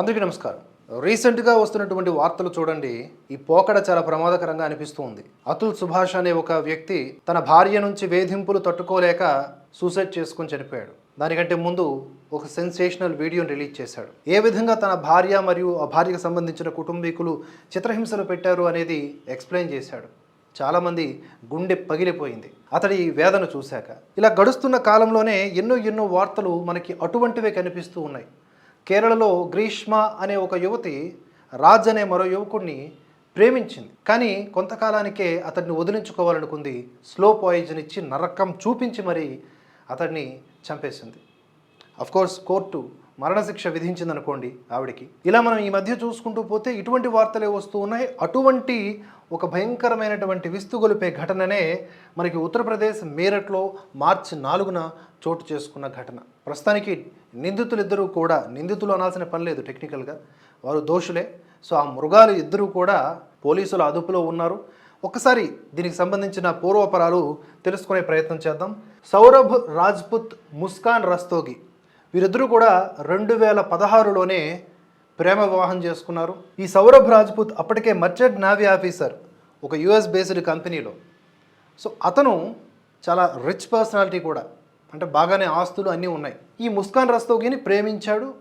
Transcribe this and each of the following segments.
అందరికీ నమస్కారం. రీసెంట్గా వస్తున్నటువంటి వార్తలు చూడండి ఈ పోకడ చాలా ప్రమాదకరంగా అనిపిస్తూ ఉంది. అతుల్ సుభాష్ అనే ఒక వ్యక్తి తన భార్య నుంచి వేధింపులు తట్టుకోలేక సూసైడ్ చేసుకుని చనిపోయాడు. దానికంటే ముందు ఒక సెన్సేషనల్ వీడియోని రిలీజ్ చేశాడు. ఏ విధంగా తన భార్య మరియు ఆ భార్యకు సంబంధించిన కుటుంబీకులు చిత్రహింసలు పెట్టారు అనేది ఎక్స్ప్లెయిన్ చేశాడు. చాలామంది గుండె పగిలిపోయింది. అతడి వేదన చూశాక. ఇలా గడుస్తున్న కాలంలోనే ఎన్నో ఎన్నో వార్తలు మనకి అటువంటివే కనిపిస్తూ ఉన్నాయి. కేరళలో గ్రీష్మ అనే ఒక యువతి రాజ్ అనే మరో యువకుడిని ప్రేమించింది. కానీ కొంతకాలానికే అతన్ని వదిలించుకోవాలనుకుంది. స్లో పాయిజన్ ఇచ్చి నరకం చూపించి మరీ అతన్ని చంపేసింది. అఫ్ కోర్స్ కోర్టు మరణశిక్ష విధించిందనుకోండి ఆవిడకి. ఇలా మనం ఈ మధ్య చూసుకుంటూ పోతే ఇటువంటి వార్తలే వస్తూ ఉన్నాయి. అటువంటి ఒక భయంకరమైనటువంటి విస్తుగొలిపే ఘటననే మనకి ఉత్తరప్రదేశ్ మీరట్లో మార్చి నాలుగున చోటు చేసుకున్న ఘటన. ప్రస్తుతానికి నిందితులిద్దరూ కూడా నిందితులు అనాల్సిన పని లేదు టెక్నికల్గా వారు దోషులే. సో ఆ మృగాలు ఇద్దరూ కూడా పోలీసుల అదుపులో ఉన్నారు. ఒకసారి దీనికి సంబంధించిన పూర్వపరాలు తెలుసుకునే ప్రయత్నం చేద్దాం. సౌరభ్ రాజ్పుత్ ముస్కాన్ రస్తోగి వీరిద్దరూ కూడా రెండు వేల పదహారులోనే ప్రేమ వివాహం చేసుకున్నారు. ఈ సౌరభ్ రాజ్పుత్ అప్పటికే మర్చెంట్ నావీ ఆఫీసర్ ఒక యుఎస్ బేస్డ్ కంపెనీలో. సో అతను చాలా రిచ్ పర్సనాలిటీ కూడా. అంటే బాగానే ఆస్తులు అన్నీ ఉన్నాయి. ఈ ముస్కాన్ రస్తోగిని ప్రేమించాడు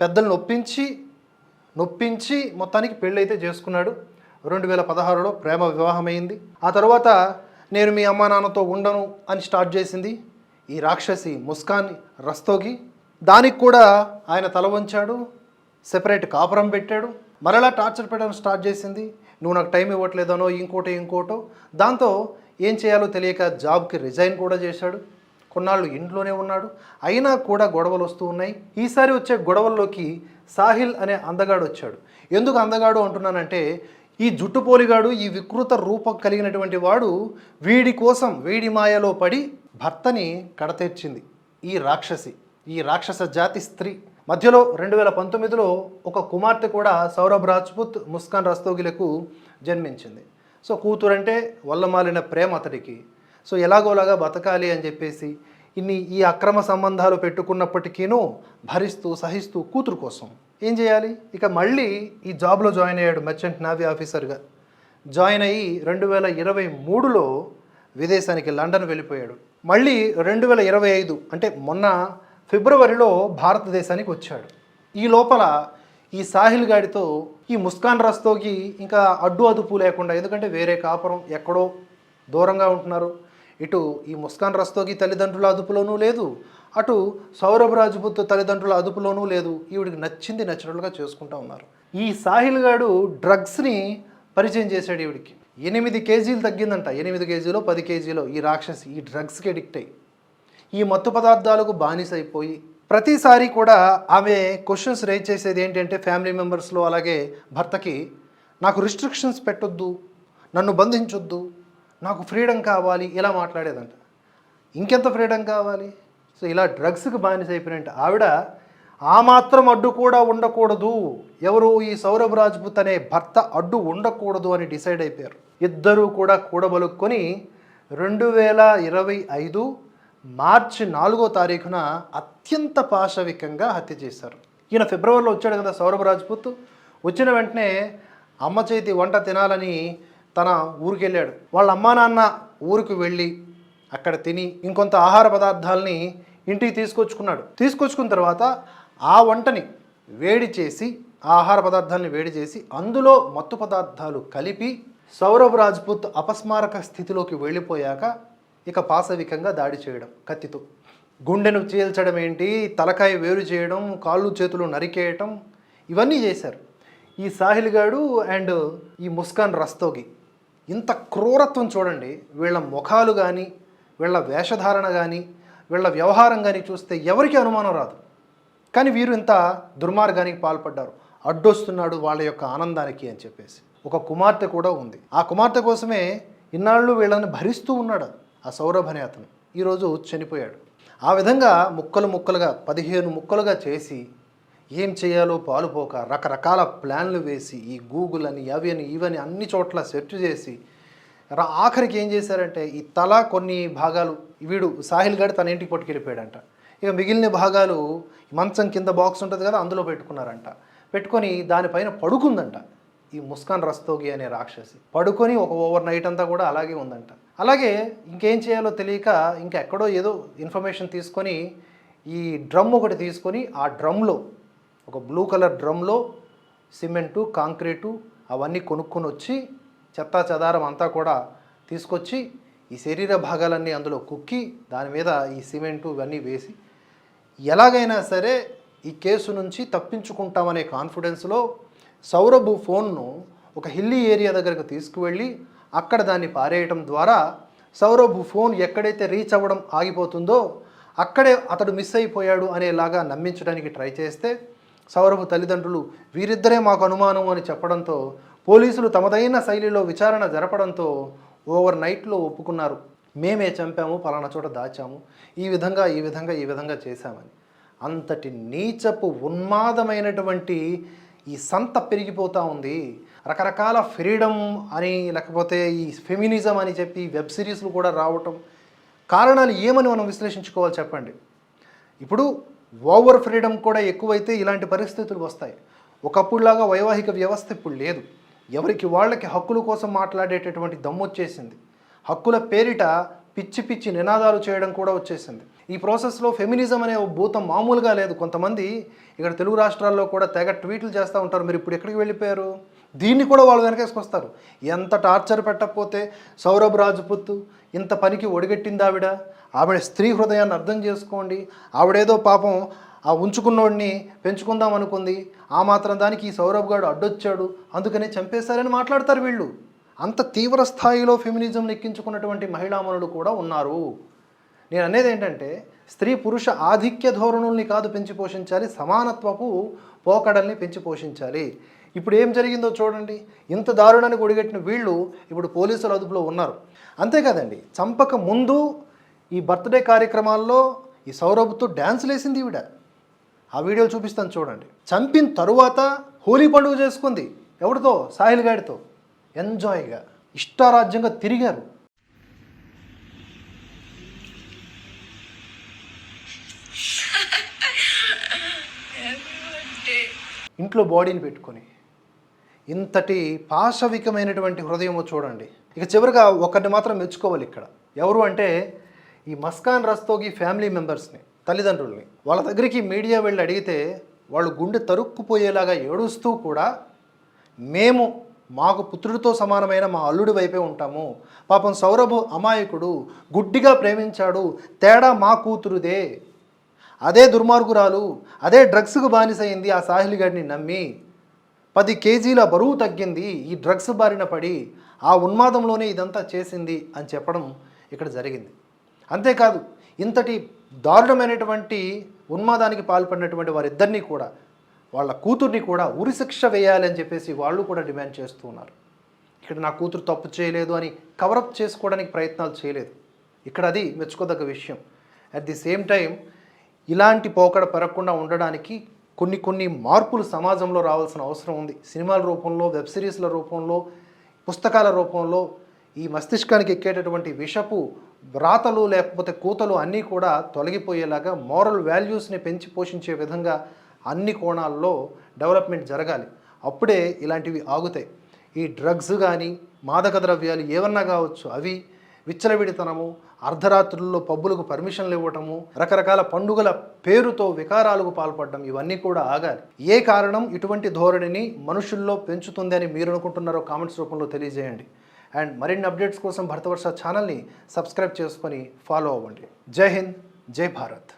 పెద్దలను ఒప్పించి నొప్పించి మొత్తానికి పెళ్ళైతే చేసుకున్నాడు. రెండు వేల పదహారులో ప్రేమ వివాహమైంది. ఆ తర్వాత నేను మీ అమ్మా నాన్నతో ఉండను అని స్టార్ట్ చేసింది ఈ రాక్షసి ముస్కాన్ రస్తోగి. దానికి కూడా ఆయన తల వంచాడు సెపరేట్ కాపురం పెట్టాడు. మరలా టార్చర్ పెట్టడం స్టార్ట్ చేసింది. నువ్వు నాకు టైం ఇవ్వట్లేదనో ఇంకోటో ఇంకోటో. దాంతో ఏం చేయాలో తెలియక జాబ్కి రిజైన్ కూడా చేశాడు. కొన్నాళ్ళు ఇంట్లోనే ఉన్నాడు. అయినా కూడా గొడవలు వస్తూ ఉన్నాయి. ఈసారి వచ్చే గొడవల్లోకి సాహిల్ అనే అందగాడు వచ్చాడు. ఎందుకు అందగాడు అంటున్నానంటే ఈ జుట్టుపోలిగాడు ఈ వికృత రూపం కలిగినటువంటి వాడు వీడి కోసం వీడి మాయలో పడి భర్తని కడతీర్చింది. ఈ రాక్షసి ఈ రాక్షస జాతి స్త్రీ. మధ్యలో రెండు వేల పంతొమ్మిదిలో ఒక కుమార్తె కూడా సౌరభ్ రాజ్పుత్ ముస్కాన్ రస్తోగిలకు జన్మించింది. సో కూతురంటే వల్లమాలిన ప్రేమ అతడికి. సో ఎలాగోలాగా బతకాలి అని చెప్పేసి ఇన్ని ఈ అక్రమ సంబంధాలు పెట్టుకున్నప్పటికీనూ భరిస్తూ సహిస్తూ కూతురు కోసం ఏం చేయాలి? ఇక మళ్ళీ ఈ జాబ్లో జాయిన్ అయ్యాడు మర్చెంట్ నావీ ఆఫీసర్గా జాయిన్ అయ్యి రెండు వేల ఇరవై మూడులో విదేశానికి లండన్ వెళ్ళిపోయాడు. మళ్ళీ రెండు వేల ఇరవై ఐదు అంటే మొన్న ఫిబ్రవరిలో భారతదేశానికి వచ్చాడు. ఈ లోపల ఈ సాహిల్ గాడితో ఈ ముస్కాన్ రస్తోకి ఇంకా అడ్డు అదుపు లేకుండా ఎందుకంటే వేరే కాపురం ఎక్కడో దూరంగా ఉంటున్నారు. ఇటు ఈ ముస్కాన్ రస్తోకి తల్లిదండ్రుల అదుపులోనూ లేదు. అటు సౌరభ్ రాజ్పుత్ తల్లిదండ్రుల అదుపులోనూ లేదు. ఈవిడికి నచ్చింది నచ్చినట్లుగా చేసుకుంటూ ఉన్నారు. ఈ సాహిల్ గాడు డ్రగ్స్ని పరిచయం చేశాడు ఈవిడికి. ఎనిమిది కేజీలు తగ్గిందంట. ఎనిమిది కేజీలో పది కేజీలో ఈ రాక్షసి ఈ డ్రగ్స్కి అడిక్ట్ అయ్యి ఈ మత్తు పదార్థాలకు బానిసైపోయి ప్రతిసారి కూడా ఆమె క్వశ్చన్స్ రేజ్ చేసేది ఏంటంటే ఫ్యామిలీ మెంబర్స్లో అలాగే భర్తకి నాకు రిస్ట్రిక్షన్స్ పెట్టొద్దు నన్ను బంధించొద్దు నాకు ఫ్రీడమ్ కావాలి ఇలా మాట్లాడేదంట. ఇంకెంత ఫ్రీడమ్ కావాలి? సో ఇలా డ్రగ్స్కి బానిస అయిపోయినట్టు ఆవిడ ఆ మాత్రం అడ్డు కూడా ఉండకూడదు. ఎవరు ఈ సౌరభ్ రాజ్పుత్ అనే భర్త అడ్డు ఉండకూడదు అని డిసైడ్ అయిపోయారు. ఇద్దరూ కూడా కూడబలుక్కొని రెండు వేల ఇరవై ఐదు మార్చి నాలుగో తారీఖున అత్యంత పాశవికంగా హత్య చేశారు. ఈయన ఫిబ్రవరిలో వచ్చాడు కదా సౌరభ్ రాజ్పుత్. వచ్చిన వెంటనే అమ్మ చేతి వంట తినాలని తన ఊరికి వెళ్ళాడు వాళ్ళ అమ్మా నాన్న ఊరికి వెళ్ళి అక్కడ తిని ఇంకొంత ఆహార పదార్థాలని ఇంటికి తీసుకొచ్చుకున్నాడు. తీసుకొచ్చుకున్న తర్వాత ఆ వంటని వేడి చేసి ఆ ఆహార పదార్థాలని వేడి చేసి అందులో మత్తు పదార్థాలు కలిపి సౌరభ్ రాజ్పుత్ అపస్మారక స్థితిలోకి వెళ్ళిపోయాక ఇక పాశవికంగా దాడి చేయడం కత్తితో. గుండెను చీల్చడం ఏంటి? తలకాయ వేరు చేయడం కాళ్ళు చేతులు నరికేయటం ఇవన్నీ చేశారు. ఈ సాహిల్ గాడు అండ్ ఈ ముస్కాన్ రస్తోగి. ఇంత క్రూరత్వం చూడండి. వీళ్ళ ముఖాలు కానీ వీళ్ళ వేషధారణ కానీ వీళ్ళ వ్యవహారం కానీ చూస్తే ఎవరికి అనుమానం రాదు. కానీ వీరు ఇంత దుర్మార్గానికి పాల్పడ్డారు. అడ్డొస్తున్నాడు వాళ్ళ యొక్క ఆనందానికి అని చెప్పేసి. ఒక కుమార్తె కూడా ఉంది. ఆ కుమార్తె కోసమే ఇన్నాళ్ళు వీళ్ళని భరిస్తూ ఉన్నాడు ఆ సౌరభ్ అనే అతను. ఈరోజు చనిపోయాడు. ఆ విధంగా ముక్కలు ముక్కలుగా పదిహేను ముక్కలుగా చేసి ఏం చేయాలో పాలుపోక రకరకాల ప్లాన్లు వేసి ఈ గూగుల్ అని అవి అని ఇవని అన్ని చోట్ల సెర్చ్ చేసి రా- ఆఖరికి ఏం చేశారంటే ఈ తల కొన్ని భాగాలు వీడు సాహిల్ గడి తన ఇంటికి పట్టుకెళ్ళిపోయాడంట. ఇక మిగిలిన భాగాలు మంచం కింద బాక్స్ ఉంటుంది కదా అందులో పెట్టుకున్నారంట. పెట్టుకొని దానిపైన పడుకుందంట ఈ ముస్కాన్ రస్తోగి అనే రాక్షసి. పడుకొని ఒక ఓవర్ నైట్ అంతా కూడా అలాగే ఉందంట. అలాగే ఇంకేం చేయాలో తెలియక ఇంకా ఎక్కడో ఏదో ఇన్ఫర్మేషన్ తీసుకొని ఈ డ్రమ్ ఒకటి తీసుకొని ఆ డ్రమ్లో ఒక బ్లూ కలర్ డ్రమ్లో సిమెంటు కాంక్రీటు అవన్నీ కొనుక్కొని వచ్చి చెత్తా చెదారం అంతా కూడా తీసుకొచ్చి ఈ శరీర భాగాలన్నీ అందులో కుక్కి దాని మీద ఈ సిమెంటు ఇవన్నీ వేసి ఎలాగైనా సరే ఈ కేసు నుంచి తప్పించుకుంటామనే కాన్ఫిడెన్స్లో సౌరభ్ ఫోన్ను ఒక హిల్లీ ఏరియా దగ్గరకు తీసుకువెళ్ళి అక్కడ దాన్ని పారేయటం ద్వారా సౌరభ్ ఫోన్ ఎక్కడైతే రీచ్ అవ్వడం ఆగిపోతుందో అక్కడే అతడు మిస్ అయిపోయాడు అనేలాగా నమ్మించడానికి ట్రై చేస్తే సౌరభ్ తల్లిదండ్రులు వీరిద్దరే మాకు అనుమానం అని చెప్పడంతో పోలీసులు తమదైన శైలిలో విచారణ జరపడంతో ఓవర్ నైట్లో ఒప్పుకున్నారు. మేమే చంపాము పలానా చోట దాచాము. ఈ విధంగా ఈ విధంగా ఈ విధంగా చేశామని. అంతటి నీచపు ఉన్మాదమైనటువంటి ఈ సంత పెరిగిపోతూ ఉంది. రకరకాల ఫ్రీడమ్ అని లేకపోతే ఈ ఫెమినిజం అని చెప్పి వెబ్ సిరీస్లు కూడా రావటం కారణాలు ఏమని మనం విశ్లేషించుకోవాలి చెప్పండి? ఇప్పుడు ఓవర్ ఫ్రీడమ్ కూడా ఎక్కువైతే ఇలాంటి పరిస్థితులు వస్తాయి. ఒకప్పుడులాగా వైవాహిక వ్యవస్థ ఇప్పుడు లేదు. ఎవరికి వాళ్ళకి హక్కుల కోసం మాట్లాడేటటువంటి దమ్ము వచ్చేసింది. హక్కుల పేరిట పిచ్చి పిచ్చి నినాదాలు చేయడం కూడా వచ్చేసింది. ఈ ప్రాసెస్లో ఫెమినిజం అనే భూతం మామూలుగా లేదు. కొంతమంది ఇక్కడ తెలుగు రాష్ట్రాల్లో కూడా తెగ ట్వీట్లు చేస్తూ ఉంటారు. మీరు ఇప్పుడు ఎక్కడికి వెళ్ళిపోయారు? దీన్ని కూడా వాళ్ళు వెనకేసుకొస్తారు. ఎంత టార్చర్ పెట్టకపోతే సౌరభ్ రాజపుత్ ఇంత పనికి ఒడిగట్టింది ఆవిడ స్త్రీ హృదయాన్ని అర్థం చేసుకోండి. ఆవిడేదో పాపం ఆ ఉంచుకున్నోడిని పెంచుకుందాం అనుకుంది. ఆ మాత్రం దానికి ఈ సౌరభ్ గారు అడ్డొచ్చాడు. అందుకనే చంపేశారని మాట్లాడతారు వీళ్ళు. అంత తీవ్ర స్థాయిలో ఫెమినిజం ఎక్కించుకున్నటువంటి మహిళామణులు కూడా ఉన్నారు. నేను అనేది ఏంటంటే స్త్రీ పురుష ఆధిక్య ధోరణుల్ని కాదు పెంచి పోషించాలి సమానత్వపు పోకడల్ని పెంచి పోషించాలి. ఇప్పుడు ఏం జరిగిందో చూడండి. ఇంత దారుణానికి ఒడిగట్టిన వీళ్ళు ఇప్పుడు పోలీసుల అదుపులో ఉన్నారు. అంతేకాదండి చంపక ముందు ఈ బర్త్డే కార్యక్రమాల్లో ఈ సౌరభ్తో డ్యాన్సులు వేసింది ఈవిడ. ఆ వీడియోలు చూపిస్తాను చూడండి. చంపిన తరువాత హోలీ పండుగ చేసుకుంది. ఎవరితో? సాహిల్ గాడితో. ఎంజాయ్గా ఇష్టారాజ్యంగా తిరిగారు. ఇంట్లో బాడీని పెట్టుకొని ఇంతటి పాశవికమైనటువంటి హృదయము చూడండి. ఇక చివరిగా ఒకరిని మాత్రం మెచ్చుకోవాలి ఇక్కడ. ఎవరు అంటే ఈ మస్కాన్ రస్తోగి ఫ్యామిలీ మెంబర్స్ని తల్లిదండ్రుల్ని వాళ్ళ దగ్గరికి మీడియా వెళ్ళి అడిగితే వాళ్ళు గుండె తరుక్కుపోయేలాగా ఏడుస్తూ కూడా మేము మాకు పుత్రుడితో సమానమైన మా అల్లుడి వైపే ఉంటాము. పాపం సౌరభు అమాయకుడు గుడ్డిగా ప్రేమించాడు. తేడా మా కూతురుదే. అదే దుర్మార్గురాలు అదే డ్రగ్స్కు బానిసైంది ఆ సాహిల్ గారిని నమ్మి. పది కేజీల బరువు తగ్గింది ఈ డ్రగ్స్ బారిన పడి ఆ ఉన్మాదంలోనే ఇదంతా చేసింది అని చెప్పడం ఇక్కడ జరిగింది. అంతేకాదు ఇంతటి దారుణమైనటువంటి ఉన్మాదానికి పాల్పడినటువంటి వారిద్దరినీ కూడా వాళ్ళ కూతుర్ని కూడా ఉరిశిక్ష వేయాలి అని చెప్పేసి వాళ్ళు కూడా డిమాండ్ చేస్తూ ఉన్నారు. ఇక్కడ నా కూతురు తప్పు చేయలేదు అని కవరప్ చేసుకోవడానికి ప్రయత్నాలు చేయలేదు. ఇక్కడ అది మెచ్చుకోదగ్గ విషయం. అట్ ది సేమ్ టైం ఇలాంటి పోకడ పెరగకుండా ఉండడానికి కొన్ని కొన్ని మార్పులు సమాజంలో రావాల్సిన అవసరం ఉంది. సినిమాల రూపంలో వెబ్ సిరీస్ల రూపంలో పుస్తకాల రూపంలో ఈ మస్తిష్కానికి ఎక్కేటటువంటి విషపు వ్రాతలు లేకపోతే కూతలు అన్నీ కూడా తొలగిపోయేలాగా మోరల్ వాల్యూస్ని పెంచి పోషించే విధంగా అన్ని కోణాల్లో డెవలప్మెంట్ జరగాలి. అప్పుడే ఇలాంటివి ఆగుతాయి. ఈ డ్రగ్స్ కానీ మాదక ద్రవ్యాలు ఏమన్నా కావచ్చు అవి విచ్చలవిడితనము అర్ధరాత్రుల్లో పబ్బులకు పర్మిషన్లు ఇవ్వటము రకరకాల పండుగల పేరుతో వికారాలకు పాల్పడడం ఇవన్నీ కూడా ఆగాలి. ఏ కారణం ఇటువంటి ధోరణిని మనుషుల్లో పెంచుతుంది అని మీరు అనుకుంటున్నారో కామెంట్స్ రూపంలో తెలియజేయండి. అండ్ మరిన్ని అప్డేట్స్ కోసం భరతవర్ష ఛానల్ని సబ్స్క్రైబ్ చేసుకొని ఫాలో అవ్వండి. జై హింద్ జై భారత్.